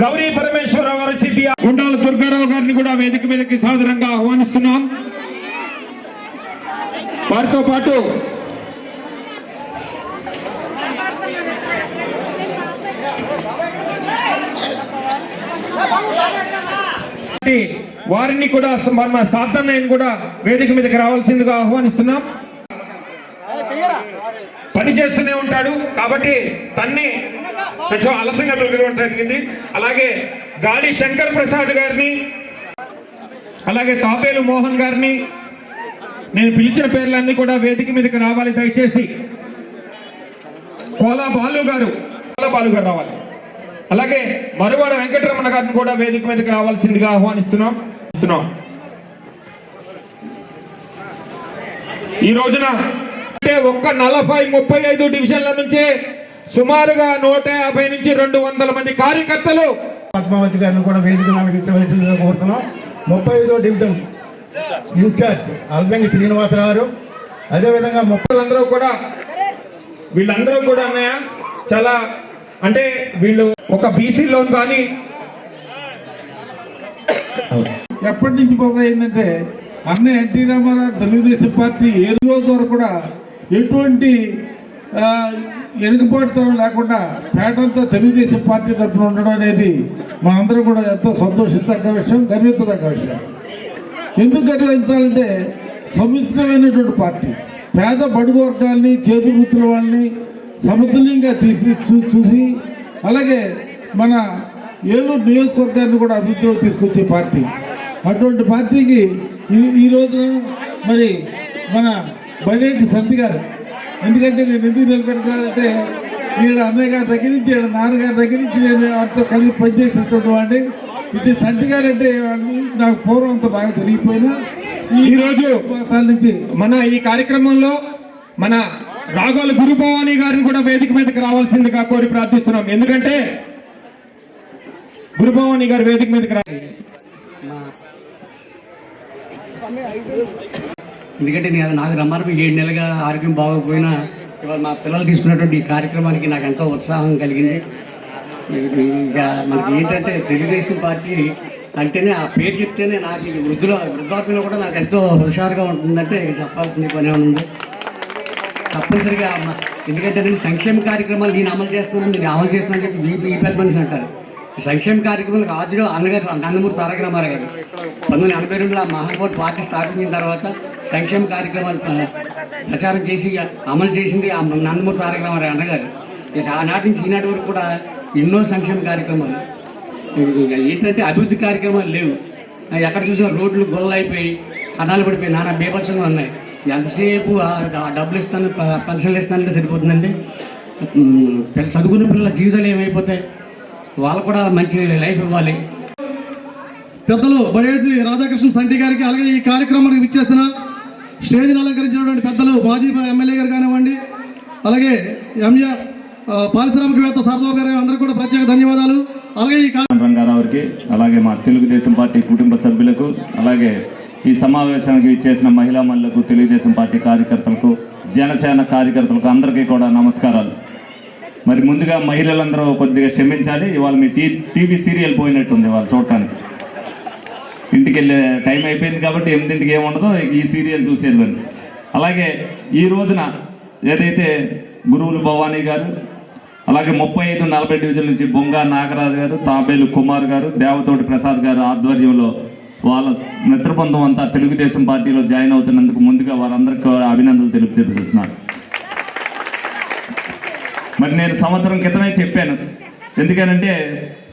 గౌరీ పరమేశ్వరరావు గారు సిపిఆర్ గుండాల దుర్గారావు గారిని కూడా వేదిక మీదకి సాదరంగా ఆహ్వానిస్తున్నాం. వారితో పాటు వారిని కూడా మన సాధనని కూడా వేదిక మీదకి రావాల్సిందిగా ఆహ్వానిస్తున్నాం. పని చేస్తూనే ఉంటాడు. కాబట్టి తన్ని కొంచెం అలసంగా పిలవడం జరిగింది. అలాగే గాలి శంకర్ ప్రసాద్ గారిని అలాగే తాపేలు మోహన్ గారిని నేను పిలిచిన పేర్లన్నీ కూడా వేదిక మీదకి రావాలి. దయచేసి కోలా బాలు గారు కోలా బాలు గారు రావాలి. అలాగే మరువాడ వెంకటరమణ గారిని కూడా వేదిక మీదకి రావాల్సిందిగా ఆహ్వానిస్తున్నాం. ఇస్తున్నాం ఈ రోజున అంటే ఒక్క నలభై ముప్పై ఐదు డివిజన్ల నుంచే సుమారుగా నూట యాభై నుంచి రెండు వందల మంది కార్యకర్తలు పద్మావతి గారిని కూడా వేదిక కోరుతున్నాం. ముప్పై ఐదో డివిజన్ ఇన్ఛార్జ్ అల్బెంగి శ్రీనివాసరావు. గారు అదేవిధంగా ముప్పై అందరూ కూడా వీళ్ళందరూ కూడా అన్నయ్య చాలా అంటే వీళ్ళు ఒక బీసీ లోన్ కానీ ఎప్పటి నుంచి మొదలైందంటే అన్న ఎన్టీ రామారావు తెలుగుదేశం పార్టీ ఏ రోజు వరకు కూడా ఎటువంటి వెనుకబాటుతనం లేకుండా పేటంతో తెలుగుదేశం పార్టీ తరఫున ఉండడం అనేది మనందరం కూడా ఎంతో సంతోషించదగ్గ విషయం గర్వించదగ్గ విషయం. ఎందుకు గర్వించాలంటే సమిష్టిమైనటువంటి పార్టీ పేద బడుగు వర్గాల్ని చేతి వాళ్ళని సమతుల్యంగా తీసి చూ- చూసి అలాగే మన ఏలూరు నియోజకవర్గాన్ని కూడా అభివృద్ధిలో తీసుకొచ్చే పార్టీ. అటువంటి పార్టీకి ఈ ఈ రోజున మరి మన బడేటి సంతి గారు. ఎందుకంటే నేను ఎందుకు నిలబెడతానంటే వీళ్ళ అన్నయ్య గారి దగ్గర నుంచి వీళ్ళ నాన్నగారి దగ్గర నుంచి నేను వాటితో కలిసి పనిచేసినటువంటి వాడిని. ఇటు సంటి గారు అంటే నాకు పూర్వం అంత బాగా తెలియపోయినా ఈ రోజు ఉపవాసాల నుంచి మన ఈ కార్యక్రమంలో మన రాగోల గురుభవాని గారిని కూడా వేదిక మీదకి రావాల్సిందిగా కోరి ప్రార్థిస్తున్నాం. ఎందుకంటే గురుభవాని గారు వేదిక మీదకి రా ఎందుకంటే నేను నాకు రమ్మని ఏడు నెలలుగా ఆరోగ్యం బాగోకపోయినా ఇవాళ మా పిల్లలు తీసుకున్నటువంటి ఈ కార్యక్రమానికి నాకు ఎంతో ఉత్సాహం కలిగింది. ఇక మనకి ఏంటంటే తెలుగుదేశం పార్టీ అంటేనే ఆ పేరు చెప్తేనే నాకు ఈ వృద్ధుల వృద్ధాప్యంలో కూడా నాకు ఎంతో హుషారుగా ఉంటుందంటే ఇక చెప్పాల్సింది పనే ఉంది తప్పనిసరిగా ఎందుకంటే నేను సంక్షేమ కార్యక్రమాలు నేను అమలు చేస్తున్నాను నేను అమలు చేస్తున్నాను చెప్పి ఈ- పెద్ద మనిషి అంటారు. సంక్షేమ కార్యక్రమాలకు ఆదిలో అన్నగారు నందమూరి తారక రామారావు గారు. పంతొమ్మిది ఎనభై రెండులో మహాకోట్ పార్టీ స్థాపించిన తర్వాత సంక్షేమ కార్యక్రమాలు ప్రచారం చేసి అమలు చేసింది ఆ నందమూరి తారక రామారావు అన్నగారు. ఇక ఆనాటి నుంచి ఈనాటి వరకు కూడా ఎన్నో సంక్షేమ కార్యక్రమాలు. ఏంటంటే అభివృద్ధి కార్యక్రమాలు లేవు. ఎక్కడ చూసినా రోడ్లు గొల్ల అయిపోయి కన్నాలు పడిపోయి నానా బీభత్సంగా ఉన్నాయి. ఎంతసేపు ఆ డబ్బులు ఇస్తాను ప- పెన్షన్లు ఇస్తానంటే సరిపోతుందండి? చదువుకున్న పిల్లల జీవితాలు ఏమైపోతాయి? వాళ్ళు కూడా మంచి లైఫ్ ఇవ్వాలి. పెద్దలు బడేటి రాధాకృష్ణ సంటి గారికి అలాగే ఈ కార్యక్రమానికి విచ్చేసిన స్టేజ్ని అలంకరించినటువంటి పెద్దలు మాజీ ఎమ్మెల్యే గారు కానివ్వండి అలాగే ఎంజీఆర్ పారిశ్రామికవేత్త శారదాబాబు గారు అందరికీ కూడా ప్రత్యేక ధన్యవాదాలు. అలాగే ఈ రంగారావుకి అలాగే మా తెలుగుదేశం పార్టీ కుటుంబ సభ్యులకు అలాగే ఈ సమావేశానికి ఇచ్చేసిన మహిళా మహిళలకు తెలుగుదేశం పార్టీ కార్యకర్తలకు జనసేన కార్యకర్తలకు అందరికీ కూడా నమస్కారాలు. మరి ముందుగా మహిళలందరూ కొద్దిగా క్షమించాలి. ఇవాళ మీ టీ టీవీ సీరియల్ పోయినట్టుంది వాళ్ళు చూడటానికి. ఇంటికి వెళ్ళే టైం అయిపోయింది కాబట్టి ఎనిమిదింటికి ఏముండదో ఈ సీరియల్ చూసేది అలాగే ఈ రోజున ఏదైతే గురువులు భవానీ గారు అలాగే ముప్పై ఐదు నలభై డివిజన్ నుంచి బొంగా నాగరాజు గారు తాబేలు కుమార్ గారు దేవతోటి ప్రసాద్ గారు ఆధ్వర్యంలో వాళ్ళ మిత్రబృందం అంతా తెలుగుదేశం పార్టీలో జాయిన్ అవుతున్నందుకు ముందుగా వారందరికీ అభినందనలు తెలుపు తెలుపుతున్నారు మరి నేను సంవత్సరం క్రితమే చెప్పాను. ఎందుకనంటే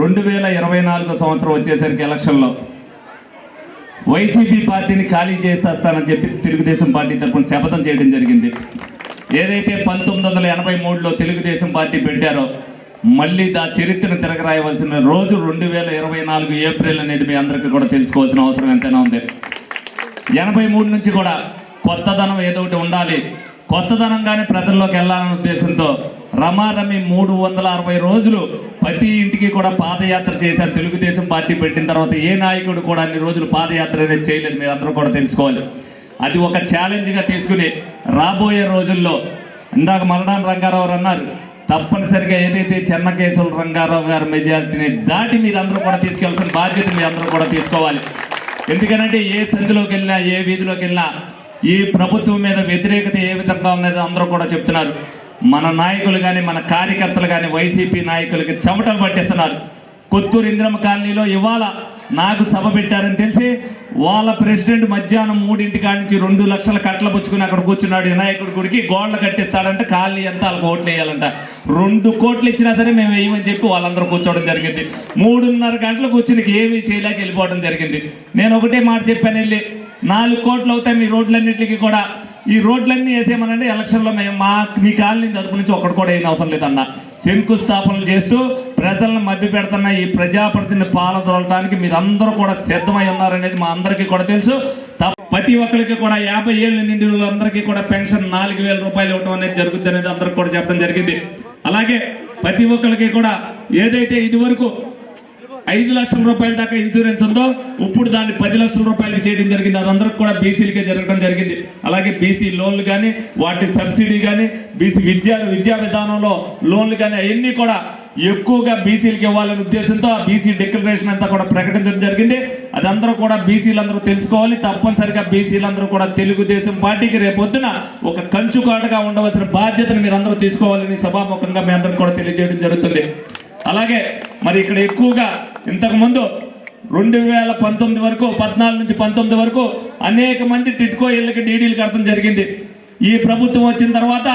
రెండు వేల ఇరవై నాలుగో సంవత్సరం వచ్చేసరికి ఎలక్షన్లో వైసీపీ పార్టీని ఖాళీ చేసేస్తానని చెప్పి తెలుగుదేశం పార్టీ తరఫున శపథం చేయడం జరిగింది. ఏదైతే పంతొమ్మిది వందల ఎనభై మూడులో తెలుగుదేశం పార్టీ పెట్టారో మళ్ళీ దా చరిత్రను తిరగరాయవలసిన రోజు రెండు వేల ఇరవై నాలుగు ఏప్రిల్ అనేది మీ అందరికీ కూడా తెలుసుకోవాల్సిన అవసరం ఎంతైనా ఉంది. ఎనభై మూడు నుంచి కూడా కొత్తదనం ఏదో ఒకటి ఉండాలి. కొత్తదనంగానే ప్రజల్లోకి వెళ్ళాలనే ఉద్దేశంతో రమారమి మూడు వందల అరవై రోజులు ప్రతి ఇంటికి కూడా పాదయాత్ర చేశారు. తెలుగుదేశం పార్టీ పెట్టిన తర్వాత ఏ నాయకుడు కూడా అన్ని రోజులు పాదయాత్ర అనేది చేయలేదు. మీరు అందరూ కూడా తెలుసుకోవాలి. అది ఒక ఛాలెంజ్గా తీసుకుని రాబోయే రోజుల్లో ఇందాక మరణాన్ని రంగారావు అన్నారు తప్పనిసరిగా ఏదైతే చెన్నకేశవ రంగారావు గారి మెజారిటీని దాటి మీరందరూ కూడా తీసుకెళ్తున్న బాధ్యత మీ అందరూ కూడా తీసుకోవాలి. ఎందుకంటే ఏ సంధిలోకి వెళ్ళినా ఏ వీధిలోకి వెళ్ళినా ఈ ప్రభుత్వం మీద వ్యతిరేకత ఏ విధంగా ఉన్నది అందరూ కూడా చెప్తున్నారు. మన నాయకులు కానీ మన కార్యకర్తలు కానీ వైసీపీ నాయకులకి చెమటలు పట్టిస్తున్నారు. కొత్తూరు ఇంద్రమ కాలనీలో ఇవాళ నాకు సభ పెట్టారని తెలిసి వాళ్ళ ప్రెసిడెంట్ మధ్యాహ్నం మూడింటి కాడి నుంచి రెండు లక్షల కట్టలు పుచ్చుకుని అక్కడ కూర్చున్నాడు. వినాయకుడి గుడికి గోడలు కట్టిస్తాడంటే కాలనీ అంతా వాళ్ళకి ఓట్లు వేయాలంట. రెండు కోట్లు ఇచ్చినా సరే మేము వేయమని చెప్పి వాళ్ళందరూ కూర్చోవడం జరిగింది. మూడున్నర గంటలు కూర్చుని ఏమీ చేయలేక వెళ్ళిపోవడం జరిగింది. నేను ఒకటే మాట చెప్పాను వెళ్ళి నాలుగు కోట్లు అవుతాయి మీ రోడ్లన్నింటికి కూడా. ఈ రోడ్లన్నీ వేసేయమనండి ఎలక్షన్లో మేము మా మీ కాలనీ తరపు నుంచి ఒకటి కూడా ఏం అవసరం లేదన్న. శంకుస్థాపనలు చేస్తూ ప్రజలను మభ్య పెడుతున్న ఈ ప్రజాప్రతిని పాలదొలటానికి మీరందరూ కూడా సిద్ధమై ఉన్నారనేది మా అందరికీ కూడా తెలుసు. త- ప్రతి ఒక్కరికి కూడా యాభై ఏళ్ళు నిండి అందరికీ కూడా పెన్షన్ నాలుగు వేల రూపాయలు ఇవ్వడం అనేది జరుగుద్ది అనేది అందరికి కూడా చెప్పడం జరిగింది. అలాగే ప్రతి ఒక్కరికి కూడా ఏదైతే ఇదివరకు ఐదు లక్షల రూపాయల దాకా ఇన్సూరెన్స్ ఉందో ఇప్పుడు దాన్ని పది లక్షల రూపాయలకి చేయడం జరిగింది. అదందరికి కూడా బీసీలకే జరగడం జరిగింది. అలాగే బీసీ లోన్లు కానీ వాటి సబ్సిడీ కానీ బీసీ విద్యా విద్యా విధానంలో లోన్లు కానీ అవన్నీ కూడా ఎక్కువగా బీసీలకు ఇవ్వాలనే ఉద్దేశంతో ఆ బీసీ డిక్లరేషన్ అంతా కూడా ప్రకటించడం జరిగింది. అదందరూ కూడా బీసీలందరూ తెలుసుకోవాలి. తప్పనిసరిగా బీసీలందరూ కూడా తెలుగుదేశం పార్టీకి రేపొద్దున ఒక కంచుకాటగా ఉండవలసిన బాధ్యతను మీరు అందరూ తీసుకోవాలని సభాముఖంగా మీ అందరికి కూడా తెలియజేయడం జరుగుతుంది. అలాగే మరి ఇక్కడ ఎక్కువగా ఇంతకుముందు రెండు వేల పంతొమ్మిది వరకు పద్నాలుగు నుంచి పంతొమ్మిది వరకు అనేక మంది టిట్కో ఇళ్ళకి డీడీలు కట్టడం జరిగింది. ఈ ప్రభుత్వం వచ్చిన తర్వాత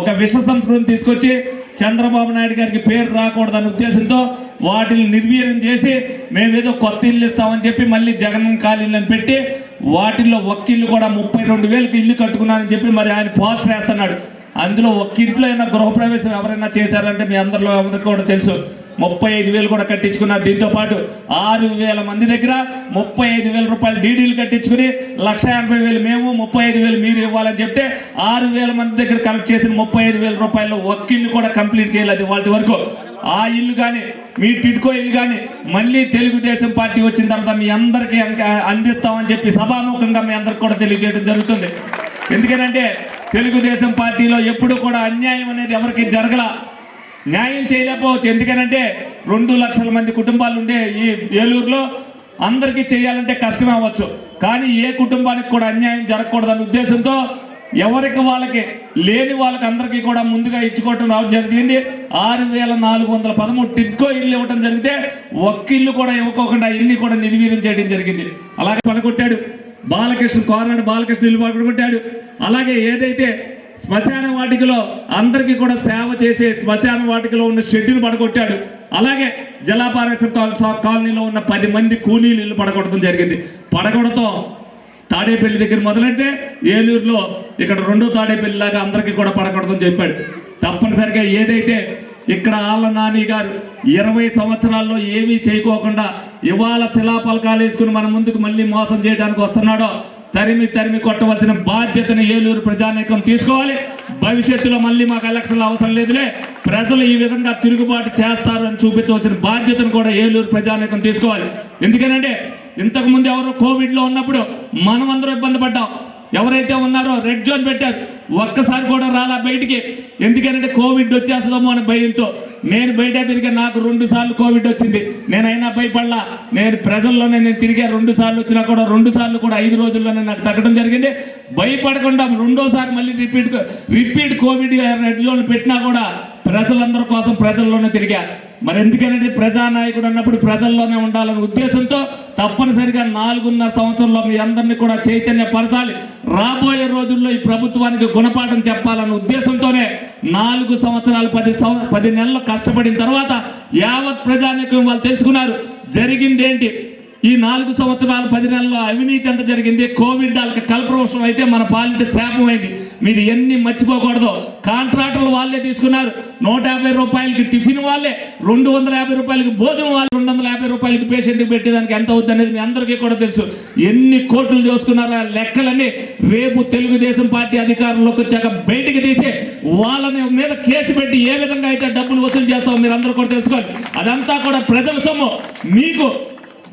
ఒక విష సంస్కృతిని తీసుకొచ్చి చంద్రబాబు నాయుడు గారికి పేరు రాకూడదనే ఉద్దేశంతో వాటిని నిర్వీర్యం చేసి మేమేదో కొత్త ఇల్లు ఇస్తామని చెప్పి మళ్ళీ జగన్ ఖాళీలను పెట్టి వాటిల్లో ఒక్క ఇల్లు కూడా ముప్పై రెండు వేలకు ఇల్లు కట్టుకున్నానని చెప్పి మరి ఆయన పోస్టర్ వేస్తున్నాడు. అందులో ఒక్క ఇంట్లో అయినా గృహప్రవేశం ఎవరైనా చేశారంటే మీ అందరిలో ఎవరికి కూడా తెలుసు. ముప్పై ఐదు వేలు కూడా కట్టించుకున్నారు దీంతో పాటు ఆరు వేల మంది దగ్గర ముప్పై ఐదు వేల రూపాయలు డీడీలు కట్టించుకుని లక్ష ఎనభై వేలు మేము ముప్పై ఐదు వేలు మీరు ఇవ్వాలని చెప్తే ఆరు వేల మంది దగ్గర కలెక్ట్ చేసిన ముప్పై ఐదు వేల రూపాయలు ఒక్క ఇల్లు కూడా కంప్లీట్ చేయలేదు వాటి వరకు. ఆ ఇల్లు కానీ మీ టిడ్కో ఇల్లు కానీ మళ్ళీ తెలుగుదేశం పార్టీ వచ్చిన తర్వాత మీ అందరికీ అందిస్తామని చెప్పి సభాముఖంగా మీ అందరికి కూడా తెలియజేయడం జరుగుతుంది. ఎందుకనంటే తెలుగుదేశం పార్టీలో ఎప్పుడు కూడా అన్యాయం అనేది ఎవరికి జరగల న్యాయం చేయలేకపోవచ్చు. ఎందుకనంటే రెండు లక్షల మంది కుటుంబాలు ఉండే ఈ ఏలూరులో అందరికీ చేయాలంటే కష్టమే అవ్వచ్చు. కానీ ఏ కుటుంబానికి కూడా అన్యాయం జరగకూడదనే ఉద్దేశంతో ఎవరికి వాళ్ళకి లేని వాళ్ళకి అందరికీ కూడా ముందుగా ఇచ్చుకోవటం రావడం జరిగింది. ఆరు వేల నాలుగు వందల పదమూడు టిట్కో ఇల్లు ఇవ్వడం జరిగితే ఒక్క ఇల్లు కూడా ఇవ్వకోకుండా ఇల్లు కూడా నిర్వీర్యం చేయడం జరిగింది. అలాగే పడగొట్టాడు. బాలకృష్ణ కోరాడు బాలకృష్ణ ఇల్లు పడగొట్టాడు. అలాగే ఏదైతే శ్మశాన వాటికలో అందరికీ కూడా సేవ చేసే శ్మశాన వాటికలో ఉన్న షెడ్యూల్ పడగొట్టాడు. అలాగే జలాపారేశ్వర కాలనీలో ఉన్న పది మంది కూలీలు ఇల్లు పడగొట్టడం జరిగింది. పడగొడతో. తాడేపల్లి దగ్గర మొదలంటే ఏలూరులో ఇక్కడ రెండో తాడేపల్లి లాగా అందరికీ కూడా పడగొడతం చెప్పాడు. తప్పనిసరిగా ఏదైతే ఇక్కడ ఆళ్ళ నాని గారు ఇరవై సంవత్సరాల్లో ఏమీ చేయకోకుండా ఇవాళ శిలాపలకాలు వేసుకుని మన ముందుకు మళ్ళీ మోసం చేయడానికి వస్తున్నాడో తరిమి తరిమి కొట్టవలసిన బాధ్యతను ఏలూరు ప్రజానేకం తీసుకోవాలి. భవిష్యత్తులో మళ్ళీ మాకు ఎలక్షన్లు అవసరం లేదులే. ప్రజలు ఈ విధంగా తిరుగుబాటు చేస్తారు అని చూపించవలసిన బాధ్యతను కూడా ఏలూరు ప్రజానేకం తీసుకోవాలి. ఎందుకనంటే ఇంతకు ముందు ఎవరు కోవిడ్లో ఉన్నప్పుడు మనం అందరూ ఇబ్బంది పడ్డాం. ఎవరైతే ఉన్నారో రెడ్ జోన్ పెట్టారు. ఒక్కసారి కూడా రాలా బయటికి. ఎందుకంటే కోవిడ్ వచ్చేస్తుందేమో అనే భయంతో. నేను బయట తిరిగా నాకు రెండు సార్లు కోవిడ్ వచ్చింది. నేనైనా భయపడలా. నేను ప్రజల్లోనే నేను తిరిగా రెండు సార్లు వచ్చినా కూడా రెండు సార్లు కూడా ఐదు రోజుల్లోనే నాకు తగ్గడం జరిగింది. భయపడకుండా రెండోసారి మళ్ళీ repeat repeat covid red zone పెట్టినా కూడా ప్రజలందరి కోసం ప్రజల్లోనే తిరిగా. మరి ఎందుకంటే ప్రజానాయకుడు అన్నప్పుడు ప్రజల్లోనే ఉండాలనే ఉద్దేశంతో తప్పనిసరిగా నాలుగున్నర సంవత్సరంలో మీ అందరినీ కూడా చైతన్యపరచాలి. రాబోయే రోజుల్లో ఈ ప్రభుత్వానికి గుణపాఠం చెప్పాలన్న ఉద్దేశంతోనే నాలుగు సంవత్సరాలు పది సంవ పది నెలలు కష్టపడిన తర్వాత యావత్ ప్రజానికం వాళ్ళు తెలుసుకున్నారు. జరిగింది ఏంటి? ఈ నాలుగు సంవత్సరాలు పది నెలల్లో అవినీతి ఎంత జరిగింది? కోవిడ్ వాళ్ళకి కల్పవృషం అయితే మన పాలిటీ శాపమైంది. మీరు ఎన్ని మర్చిపోకూడదు. కాంట్రాక్టర్లు వాళ్ళే తీసుకున్నారు. నూట యాభై రూపాయలకి టిఫిన్ వాళ్ళే రెండు వందల యాభై రూపాయలకి భోజనం వాళ్ళు రెండు వందల యాభై రూపాయలకి పేషెంట్కి పెట్టేదానికి ఎంత అవుతుంది అనేది మీ అందరికీ కూడా తెలుసు. ఎన్ని కోట్లు చూసుకున్నారో ఆ లెక్కలన్నీ రేపు తెలుగుదేశం పార్టీ అధికారంలోకి వచ్చాక బయటికి తీసి వాళ్ళని మీద కేసు పెట్టి ఏ విధంగా అయితే డబ్బులు వసూలు చేస్తామో మీరు అందరూ కూడా తెలుసుకోవాలి. అదంతా కూడా ప్రజల సొమ్ము. మీకు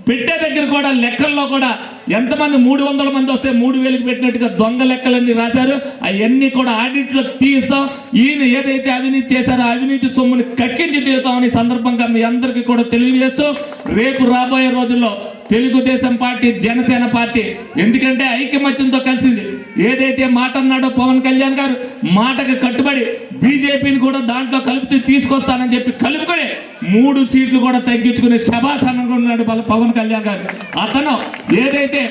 పెట్టే దగ్గర కూడా లెక్కల్లో కూడా ఎంతమంది మూడు వందల మంది వస్తే మూడు వేలకు పెట్టినట్టుగా దొంగ లెక్కలన్నీ రాశారు. అవన్నీ కూడా ఆడిట్లో తీస్తాం ఈయన ఏదైతే అవినీతి చేశారో అవినీతి సొమ్ముని కక్కించి తీరుతామని ఈ సందర్భంగా మీ అందరికీ కూడా తెలియజేస్తూ రేపు రాబోయే రోజుల్లో తెలుగుదేశం పార్టీ జనసేన పార్టీ ఎందుకంటే ఐక్యమత్యంతో కలిసింది. ఏదైతే మాట అన్నాడో పవన్ కళ్యాణ్ గారు మాటకు కట్టుబడి బీజేపీని కూడా దాంట్లో కలిపి తీసుకొస్తానని చెప్పి కలుపుకొని మూడు సీట్లు కూడా తగ్గించుకునే శభాష్ అనుకున్నాడు పవన్ కళ్యాణ్ గారు. అతను ఏదైతే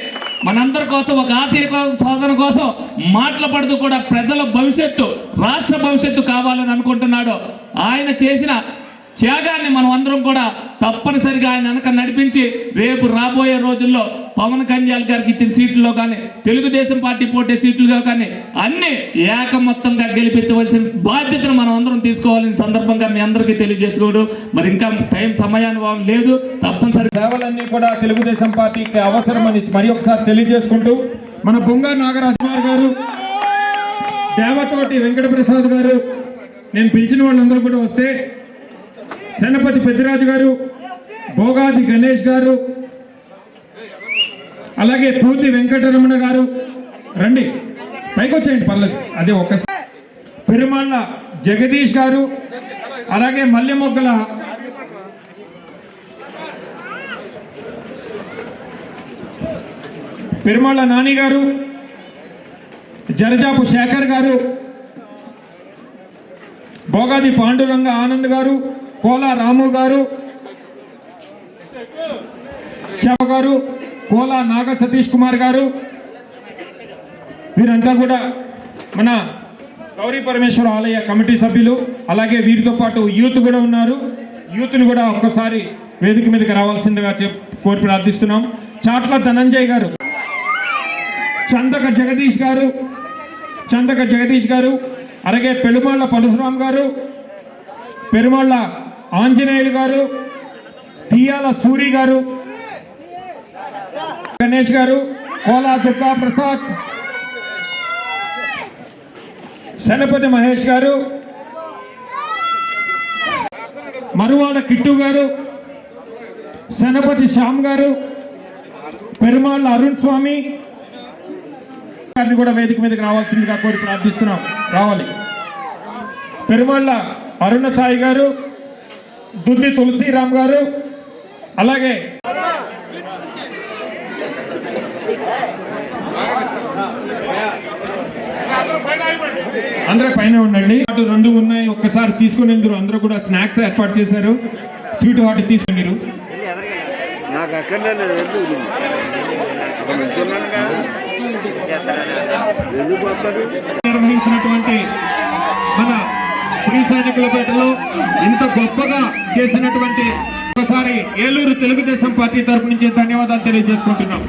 మనందరి కోసం ఒక ఆశయ సోదరు కోసం మాటలు పడుతూ కూడా ప్రజల భవిష్యత్తు రాష్ట్ర భవిష్యత్తు కావాలని అనుకుంటున్నాడు. ఆయన చేసిన త్యాగాన్ని మనం అందరం కూడా తప్పనిసరిగా ఆయన వెనక నడిపించి రేపు రాబోయే రోజుల్లో పవన్ కళ్యాణ్ గారికి ఇచ్చిన సీట్లలో కానీ తెలుగుదేశం పార్టీ పోటీ సీట్లుగా కానీ అన్ని ఏకమొత్తంగా గెలిపించవలసిన బాధ్యతను మనం అందరం తీసుకోవాలని సందర్భంగా మీ అందరికీ తెలియజేసుకోడు మరి ఇంకా టైం సమయానుభవం లేదు తప్పనిసరి సేవలన్నీ కూడా తెలుగుదేశం పార్టీకి అవసరమని మరి ఒకసారి తెలియజేసుకుంటూ మన బొంగా నాగరాజు గారు దేవతోటి వెంకటప్రసాద్ గారు నేను పిలిచిన వాళ్ళందరూ కూడా వస్తే సెనపతి పెద్దిరాజు గారు భోగాది గణేష్ గారు అలాగే పూర్తి వెంకటరమణ గారు. రండి. పైకి వచ్చేయండి పర్లేదు. అదే ఒక్కసారి పెరుమాళ్ళ జగదీష్ గారు. అలాగే మల్లె మొగ్గల పెరుమాళ్ళ నాని గారు జరజాపు శేఖర్ గారు భోగాది పాండురంగ ఆనంద్ గారు కోలా రాము గారు చెవ గారు కోలా నాగ సతీష్ కుమార్ గారు. వీరంతా కూడా మన గౌరీ పరమేశ్వర ఆలయ కమిటీ సభ్యులు. అలాగే వీరితో పాటు యూత్ కూడా ఉన్నారు. యూత్ని కూడా ఒక్కసారి వేదిక మీదకి రావాల్సిందిగా కోరి ప్రార్థిస్తున్నాం. చాట్ల ధనంజయ్ గారు. చందక జగదీష్ గారు. చందక జగదీష్ గారు. అలాగే పెరుమాళ్ళ పరశురామ్ గారు. పెరుమాళ్ళ ఆంజనేయులు గారు. తీయాల సూరి గారు. గణేష్ గారు కోలా దుర్గా ప్రసాద్ శనపతి మహేష్ గారు మరువాడ కిట్టు గారు శనపతి శ్యామ్ గారు పెరుమాళ్ళ అరుణ్ స్వామి గారిని కూడా వేదిక మీదకి రావాల్సిందిగా కోరి ప్రార్థిస్తున్నాం. రావాలి. పెరుమాళ్ళ అరుణ సాయి గారు దుద్ది తులసిరామ్ గారు అలాగే అందరూ పైన ఉండండి. అటు రెండు ఉన్నాయి ఒక్కసారి తీసుకుని వెళ్తారు. అందరూ కూడా స్నాక్స్ ఏర్పాటు చేశారు. స్వీట్ హాట్ తీసుకుని మీరు. నిర్వహించినటువంటి మన శ్రీ సైనికులపేటలో ఇంత గొప్పగా చేసినటువంటి ఒకసారి ఏలూరు తెలుగుదేశం పార్టీ తరపు నుంచి ధన్యవాదాలు తెలియజేసుకుంటున్నాం.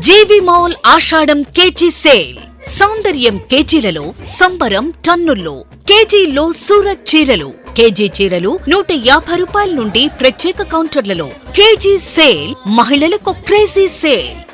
జీవి మాల్ ఆషాఢం కేజీ సేల్. సౌందర్యం కేజీలలో సంబరం టన్నుల్లో. కేజీలో సూరత్ చీరలు. కేజీ చీరలు నూట యాభై రూపాయల నుండి ప్రత్యేక కౌంటర్లలో. కేజీ సేల్ మహిళలకు crazy sale.